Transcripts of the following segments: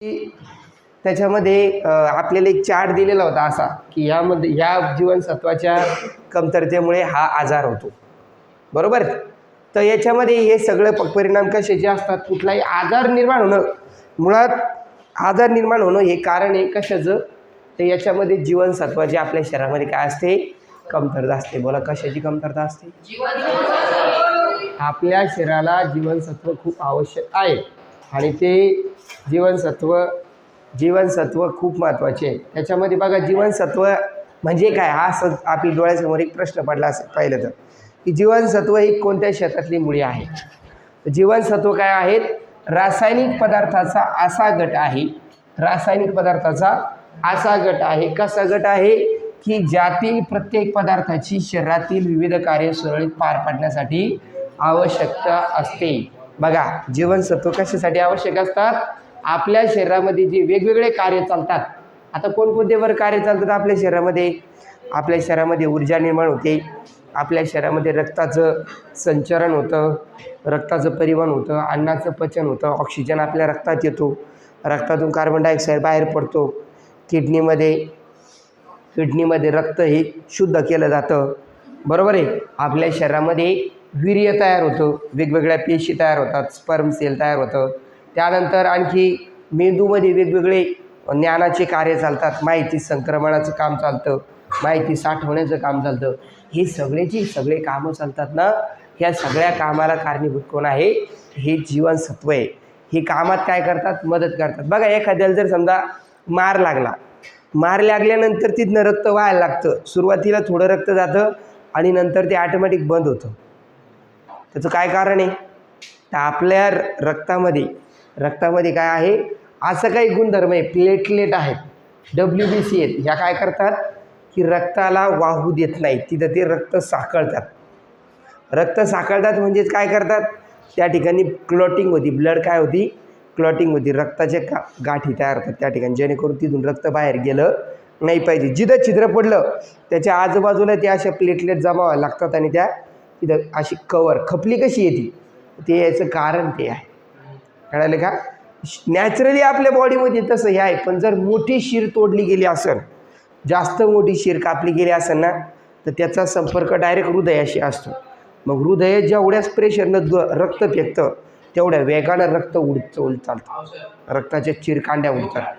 की त्याच्यामध्ये आपल्याला एक चार्ट दिलेला होता असा की ह्यामध्ये ह्या जीवनसत्वाच्या कमतरतेमुळे हा आजार होतो. बरोबर? तर याच्यामध्ये हे सगळे परिणाम कशाचे असतात कुठलाही आजार निर्माण होणं मुळात आजार निर्माण होणं हे कारण आहे कशाचं? तर याच्यामध्ये जीवनसत्वाची आपल्या शरीरामध्ये काय असते? कमतरता असते. बोला कशाची कमतरता असते? आपल्या शरीराला जीवनसत्व खूप आवश्यक आहे. आणि ते जीवनसत्व जीवनसत्व खूप महत्त्वाचे आहे. त्याच्यामध्ये बघा जीवनसत्व म्हणजे काय? हा स आपल्या डोळ्यासमोर एक प्रश्न पडला असेल पाहिलं तर. की जीवनसत्व ही कोणत्या शेतातली मुळी आहे? जीवनसत्व काय आहेत? रासायनिक पदार्थाचा असा गट आहे. रासायनिक पदार्थाचा असा गट आहे. कसा गट आहे? की ज्यातील प्रत्येक पदार्थाची शरीरातील विविध कार्य सुरळीत पार पाडण्यासाठी आवश्यकता असते. बघा जीवनसत्व कशासाठी आवश्यक असतात. आपल्या शरीरामध्ये जे वेगवेगळे कार्य चालतात आता कोणकोणते बरं कार्य चालतात आपल्या शरीरामध्ये? आपल्या शरीरामध्ये ऊर्जा निर्माण होते. आपल्या शरीरामध्ये रक्ताचं संचरण होतं रक्ताचं परिवहन होतं अन्नाचं पचन होतं ऑक्सिजन आपल्या रक्तात येतो. रक्तातून कार्बन डायऑक्साईड बाहेर पडतो. किडनीमध्ये किडनीमध्ये रक्त हे शुद्ध केलं जातं. बरोबर आहे? आपल्या शरीरामध्ये वीर्य तयार होतं वेगवेगळ्या पेशी तयार होतात स्पर्म सेल तयार होतं. त्यानंतर आणखी मेंदूमध्ये वेगवेगळे ज्ञानाचे कार्य चालतात माहिती संक्रमणाचं काम चालतं माहिती साठवण्याचं काम चालतं. हे सगळेची सगळे कामं चालतात ना? ह्या सगळ्या कामाला कारणीभूत कोण आहे? हे जीवनसत्व आहे. हे कामात काय करतात? मदत करतात. बघा एखाद्याला जर समजा मार लागला मार लागल्यानंतर तिथनं रक्त व्हायला लागतं. सुरुवातीला थोडं रक्त जातं आणि नंतर ते ऑटोमॅटिक बंद होतं. त्याचं काय कारण आहे? तर आपल्या र- रक्तामध्ये रक्तामध्ये काय आहे? असं काही गुणधर्म आहे प्लेटलेट आहेत डब्ल्यू बी सी आहेत. ह्या काय करतात? की रक्ताला वाहू देत नाही तिथं ते रक्त साकळतात. रक्त साकळतात म्हणजेच काय करतात? त्या ठिकाणी क्लॉटिंग होती. ब्लड काय होती? क्लॉटिंग होती. रक्ताच्या का गाठी तयार होतात त्या ठिकाणी. जेणेकरून तिथून रक्त बाहेर गेलं नाही पाहिजे. जिथं छिद्र पडलं त्याच्या आजूबाजूला त्या अशा प्लेटलेट जमाव्या लागतात आणि त्या तिथं अशी कवर खपली कशी येते ते? याचं कारण ते आहे. कळालं का? नॅचरली आपल्या बॉडीमध्ये तसं हे आहे पण जर मोठी शिर तोडली गेली असेल जास्त मोठी शीर कापली गेली असेल ना तर त्याचा संपर्क डायरेक्ट हृदयाशी असतो. मग हृदय जेवढ्याच प्रेशरनं द रक्त फेकतं तेवढ्या वेगानं रक्त उडच उड चालतं. रक्ताच्या चिरकांड्या उडतात.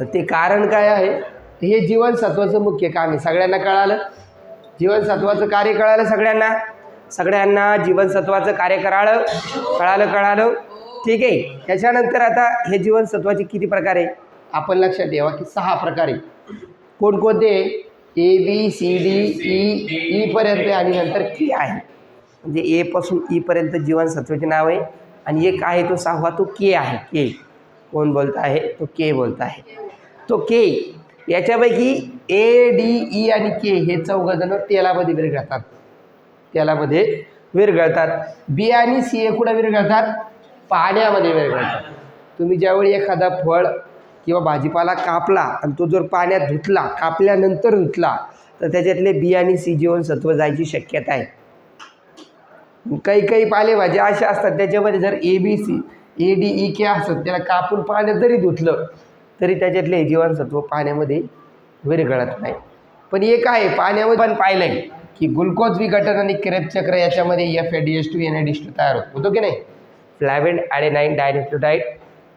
तर ते कारण काय आहे? हे जीवनसत्वाचं मुख्य काम आहे. सगळ्यांना कळालं? जीवनसत्वाचं कार्य कळालं सगळ्यांना? सगळ्यांना जीवनसत्वाचं कार्य कळालं कळालं कळालं. ठीक आहे. त्याच्यानंतर आता हे जीवनसत्वाचे किती प्रकार आहे? आपण लक्षात ठेवा की सहा प्रकार आहे. कोणकोणते? A B C D E e, ईपर्यंत e आणि नंतर के आहे. म्हणजे एपासून ईपर्यंत e जीवनसत्वाचे नाव आहे. आणि एक आहे तो सहावा तो के आहे. के कोण बोलत आहे? तो के बोलत आहे. तो के याच्यापैकी ए डी ई आणि के हे चौघजणं तेलामध्ये विरघळतात. तेलामध्ये विरघळतात. बी आणि सी हे कुठं विरघळतात? पाण्यामध्ये विरघळतात. तुम्ही ज्यावेळी एखादा फळ किंवा भाजीपाला कापला आणि तो जर पाण्यात धुतला कापल्यानंतर धुतला तर त्याच्यातले बी आणि सी जीवनसत्व जायची शक्यता आहे. काही काही पालेभाज्या अशा असतात त्याच्यामध्ये जर A B C A D E K असत त्याला कापून पाण्यात जरी धुतलं तरी त्याच्यातले जीवनसत्व पाण्यामध्ये विरघळत नाही. पण एक आहे पाण्यामध्ये पण पाहिलं आहे की ग्लुकोज विघटन आणि क्रेपचक्र याच्यामध्ये F A D S two N A D S two तयार होतो होतो की नाही? फ्लॅवेंड ॲडेनाईन डायनिक्लोटाईड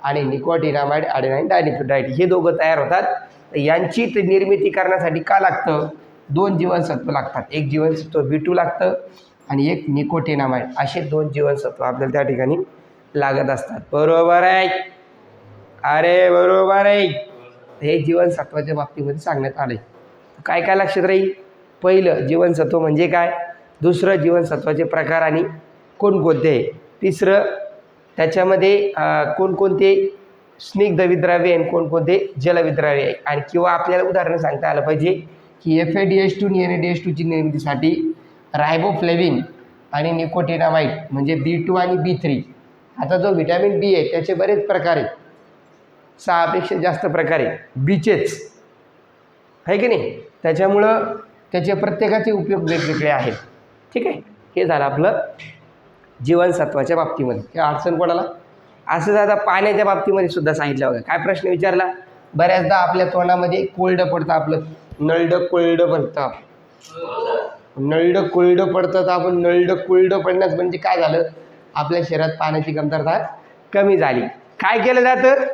आणि निकोटिनामाइड ॲडेनाईन डायनिक्लोटाईड हे दोघं तयार होतात. तर यांची निर्मिती करण्यासाठी का लागतं? दोन जीवनसत्व लागतात. एक जीवनसत्व बी टू लागतं आणि एक निकोटिनामाइड असे दोन जीवनसत्व आपल्याला त्या ठिकाणी लागत असतात. बरोबर आहे? अरे बरोबर आहे. हे जीवनसत्वाच्या बाबतीमध्ये सांगण्यात आलं आहे काय काय लक्षात राहील? पहिलं जीवनसत्व म्हणजे काय? दुसरं जीवनसत्वाचे प्रकार आणि कोणकोणते? आहे तिसरं त्याच्यामध्ये कोणकोणते स्निग्ध विद्राव्य आणि कोणकोणते जलविद्राव्य आहे? आणि किंवा आपल्याला उदाहरण सांगता आलं पाहिजे की F A D S two आणि एन ए डी एस टूची निर्मितीसाठी रायबोफ्लेविन आणि निकोटिनामाइड म्हणजे बी टू आणि बी थ्री आता जो व्हिटॅमिन बी आहे त्याचे बरेच प्रकार आहेत. सहापेक्षा जास्त प्रकारे. बीचेस बीचेच आहे की नाही? त्याच्यामुळं त्याचे प्रत्येकाचे उपयोग वेगवेगळे आहेत. ठीक आहे? हे झालं आपलं जीवनसत्वाच्या बाबतीमध्ये. किंवा अडचण कोणाला? असं आता पाण्याच्या बाबतीमध्ये सुद्धा सांगितलं बघा काय प्रश्न विचारला? बऱ्याचदा आपल्या तोंडामध्ये कोल्ड पडतं आपलं. नळडं कोल्ड पडतं. नळडं कोल्ड पडतं तर आपण नळडं कोल्ड पडण्यास म्हणजे काय झालं? आपल्या शरीरात पाण्याची कमतरता कमी झाली. काय केलं जातं?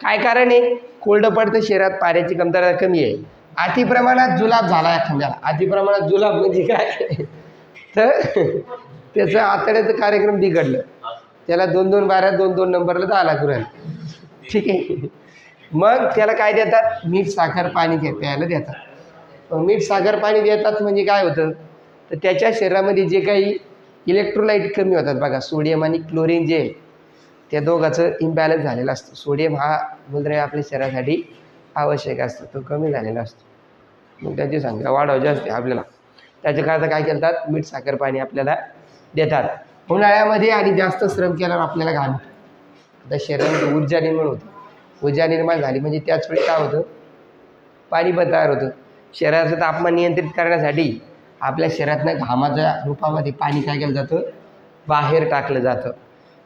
काय कारण आहे? कोल्ड पडतं शरीरात पाण्याची कमतरता कमी आहे. अतिप्रमाणात जुलाब झाला आहे एखाद्याला अतिप्रमाणात जुलाब म्हणजे काय? तर त्याचं आतड्याचं कार्यक्रम बिघडलं. त्याला दोन दोन बारा दोन दोन नंबरला जावं लागू राहिलं ठीक आहे? मग त्याला काय देतात? मीठ साखर पाणी घे प्यायला देतात. मीठ साखर पाणी देतात म्हणजे काय होतं? तर त्याच्या शरीरामध्ये जे काही इलेक्ट्रोलाईट कमी होतात बघा. सोडियम आणि क्लोरीन जे आहे त्या दोघाचं इम्बॅलन्स झालेलं असतं. सोडियम हा मूलद्रव्य आपल्या शरीरासाठी आवश्यक असतो. तो कमी झालेला असतो. मग त्याची संख्या वाढवायची असते आपल्याला. त्याच्याकरता काय करतात? मीठ साखर पाणी आपल्याला देतात. उन्हाळ्यामध्ये आणि जास्त श्रम केल्यावर आपल्याला घाण आता शरीरामध्ये ऊर्जा निर्माण होते. ऊर्जा निर्माण झाली म्हणजे त्याच वेळी काय होतं? पाणी पण तयार होतं. शरीराचं तापमान नियंत्रित करण्यासाठी आपल्या शरीरातनं घामाच्या रूपामध्ये पाणी काय केलं जातं? बाहेर टाकलं जातं.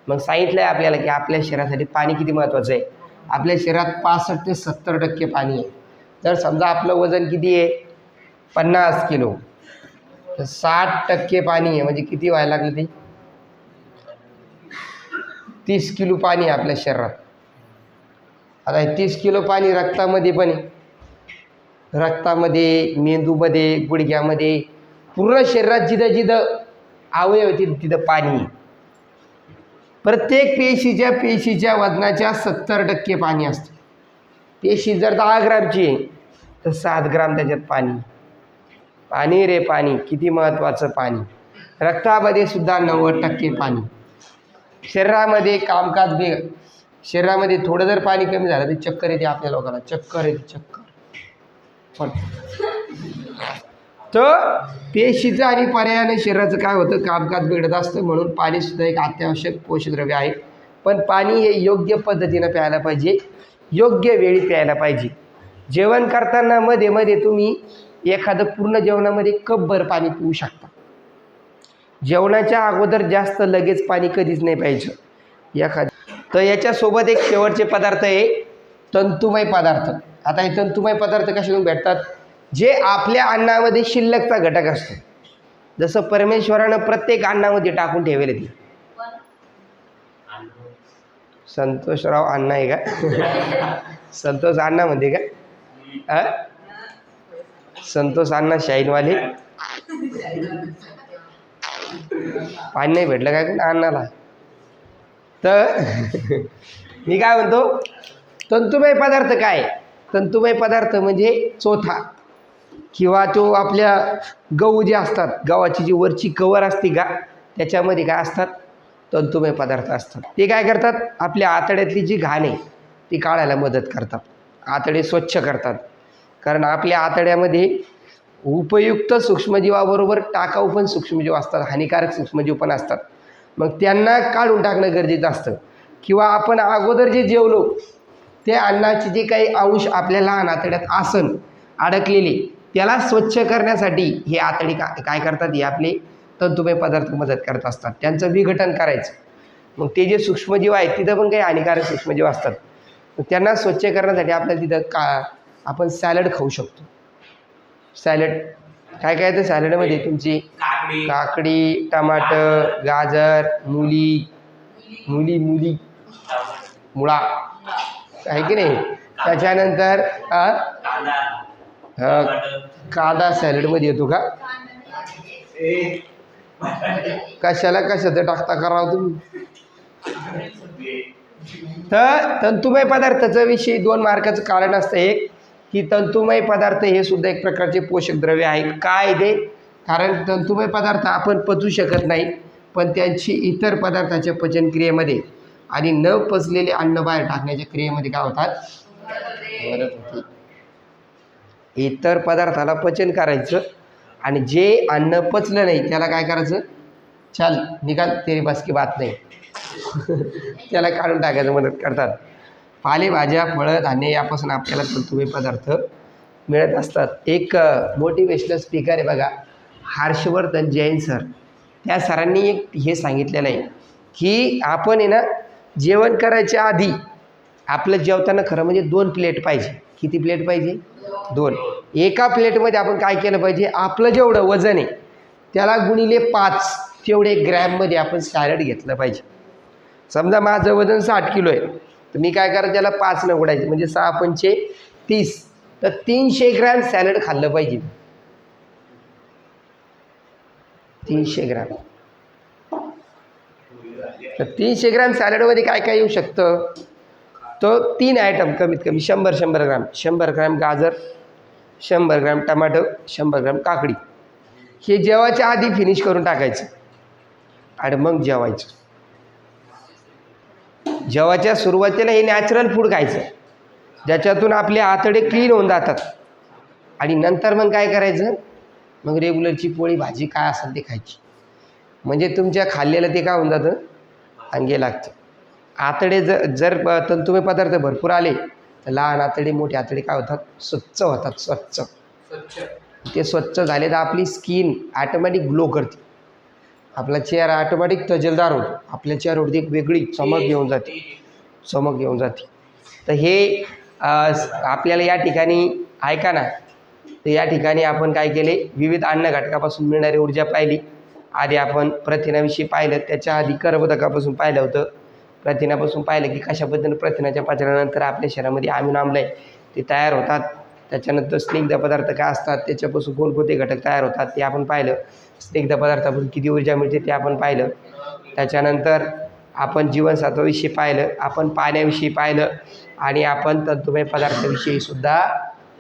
मग सांगितलं आहे आपल्याला की आपल्या शरीरासाठी पाणी किती महत्त्वाचं आहे? आपल्या शरीरात पासष्ट ते सत्तर टक्के पाणी आहे. तर समजा आपलं वजन किती आहे? पन्नास किलो. तर साठ टक्के पाणी आहे. म्हणजे किती व्हायला लागलं ते? तीस किलो पाणी आहे आपल्या शरीरात. आता तीस किलो पाणी रक्तामध्ये पण आहे. रक्तामध्ये मेंदूमध्ये गुडघ्यामध्ये पूर्ण शरीरात जिथं जिथं अवयव तिथं तिथं पाणी आहे. प्रत्येक पेशीच्या पेशीच्या वजनाच्या सत्तर टक्के पाणी असतं. पेशी जर दहा ग्रामची आहे तर सात ग्राम त्याच्यात पाणी. पाणी रे पाणी किती महत्त्वाचं पाणी. रक्तामध्ये सुद्धा नव्वद टक्के पाणी. शरीरामध्ये कामकाज बे शरीरामध्ये थोडं जर पाणी कमी झालं तर चक्कर येते आपल्या लोकांना. चक्कर येते चक्कर. पण तर पेशीचं आणि पर्यायाने शरीराचं काय होतं? कामकाज बिघडत असतं म्हणून पाणीसुद्धा एक अत्यावश्यक पोषकद्रव्य आहे. पण पाणी हे योग्य पद्धतीनं प्यायला पाहिजे. योग्य वेळी प्यायला पाहिजे. जेवण करताना मध्ये मध्ये तुम्ही एखादं पूर्ण जेवणामध्ये कपभर पाणी पिऊ शकता. जेवणाच्या अगोदर जास्त लगेच पाणी कधीच नाही पाहिजे एखाद तर याच्यासोबत एक शेवटचे पदार्थ आहे तंतुमय पदार्थ. आता हे तंतुमय पदार्थ कशातून भेटतात? जे आपल्या अन्नामध्ये शिल्लकचा घटक असतो. जसं परमेश्वरानं प्रत्येक अन्नामध्ये टाकून ठेवले ते संतोषराव अण्णा आहे का? संतोष अण्णा म्हणते का? अ? संतोष अण्णा शाईनवाले पाणी नाही भेटलं काय का अण्णाला तर मी काय म्हणतो? तंतुमय पदार्थ काय? तंतुमय पदार्थ म्हणजे चोथा. किंवा तो आपल्या गहू जे असतात गव्हाची जी वरची कवर असते का त्याच्यामध्ये काय असतात? तंतुमय पदार्थ असतात. ते काय करतात? आपल्या आतड्यातली जी घाण आहे ती काढायला मदत करतात. आतडे स्वच्छ करतात. कारण आपल्या आतड्यामध्ये उपयुक्त सूक्ष्मजीवाबरोबर टाकाऊ पण सूक्ष्मजीव असतात हानिकारक सूक्ष्मजीव पण असतात. मग त्यांना काढून टाकणं गरजेचं असतं. किंवा आपण अगोदर जे जेवलो ते अन्नाचे जे काही अंश आपल्या लहान आतड्यात आसन अडकलेले त्याला स्वच्छ करण्यासाठी हे आतडी का काय करतात? हे आपले तंतुमय पदार्थ मदत करत असतात. त्यांचं विघटन करायचं. मग ते जे सूक्ष्मजीव आहेत तिथं पण काही हानिकारक सूक्ष्मजीव असतात. त्यांना स्वच्छ करण्यासाठी आपल्याला तिथं का आपण सॅलड खाऊ शकतो. सॅलड. काय काय येतं सॅलडमध्ये? तुमची काकडी. टमाटर गाजर मुली. मुली मुली. मुळा. आहे की नाही? त्याच्यानंतर हा, टमाटर. कांदा सॅलडमध्ये येतो का? कशाला कशाचं टाकता करावं तुम्ही? तर तंतुमय पदार्थाचा विषयी दोन मार्काचं कारण असतं एक की तंतुमय पदार्थ हे सुद्धा एक प्रकारचे पोषक द्रव्य आहे. काय ते? कारण तंतुमय पदार्थ आपण पचू शकत नाही पण त्यांची इतर पदार्थाच्या पचनक्रियेमध्ये आणि न पचलेले अन्न बाहेर टाकण्याच्या क्रियेमध्ये काय होतात? बरं होती इतर पदार्थाला पचन करायचं आणि जे अन्न पचलं नाही त्याला काय करायचं? चल निकाल तेरी बस की बात नाही. त्याला काढून टाकायचं मदत करतात. पालेभाज्या फळं धान्य यापासून आपल्याला तंतुमय पदार्थ मिळत असतात. एक मोटिवेशनल स्पीकर आहे बघा हर्षवर्धन जैन सर. त्या सरांनी एक हे सांगितलेलं आहे की आपण आहे ना जेवण करायच्या आधी आपलं जेवताना खरं म्हणजे दोन प्लेट पाहिजे. किती प्लेट पाहिजे? दोन. एका प्लेटमध्ये आपण काय केलं पाहिजे? आपलं जेवढं वजन आहे त्याला गुणिले पाच तेवढे ग्रॅममध्ये आपण सॅलड घेतलं पाहिजे. समजा माझं वजन साठ किलो आहे तर मी काय करायचं त्याला पाच न उडायचे म्हणजे सहा पंचे तीस. तर तीनशे ग्रॅम सॅलड खाल्लं पाहिजे. तीनशे ग्रॅम. तर तीनशे ग्रॅम सॅलडमध्ये काय काय येऊ शकतं? तो तीन आयटम कमीत कमी शंभर शंभर ग्रॅम. शंभर ग्रॅम गाजर शंभर ग्रॅम टमाटो शंभर ग्रॅम काकडी. हे जेवायच्या आधी फिनिश करून टाकायचं. आणि मग जेवायचं. जेवायच्या सुरुवातीला हे नॅचरल फूड खायचं. ज्याच्यातून आपले आतडे क्लीन होऊन जातात. आणि नंतर मग काय करायचं? मग रेग्युलरची पोळी भाजी काय असेल ते खायची. म्हणजे तुमच्या खाल्लेलं ते काय होऊन जातं? अंगे लागतं. आतडे जर जर तंतुमय पदार्थ भरपूर आले तर लहान आतडे मोठे आतडे काय होतात? स्वच्छ होतात स्वच्छ. स्वच्छ. ते स्वच्छ झाले तर आपली स्किन ॲटोमॅटिक ग्लो करते. आपला चेहरा ऑटोमॅटिक तजेलदार होतो. आपल्या चेहऱ्यावरती एक वेगळी चमक येऊन जाते. चमक येऊन जाते. तर हे आपल्याला या ठिकाणी ऐका ना. तर या ठिकाणी आपण काय केले? विविध अन्न घटकापासून मिळणारी ऊर्जा पाहिली. आधी आपण प्रथिनाविषयी पाहिलं. त्याच्या आधी कर्बोदकापासून पाहिलं होतं. प्रथिनापासून पाहिलं की कशा पद्धतीनं प्रथिनाच्या पचनानंतर आपल्या शरीरामध्ये आम्ही आम्ल आहे ते तयार होतात. त्याच्यानंतर स्निग्ध पदार्थ काय असतात? त्याच्यापासून कोणकोणते घटक तयार होतात. ते आपण पाहिलं. स्निग्ध पदार्थापासून किती ऊर्जा मिळते ते आपण पाहिलं. त्याच्यानंतर आपण जीवनसत्वाविषयी पाहिलं. आपण पाण्याविषयी पाहिलं. आणि आपण तंतुमय पदार्थाविषयी सुद्धा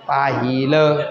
पाहिलं.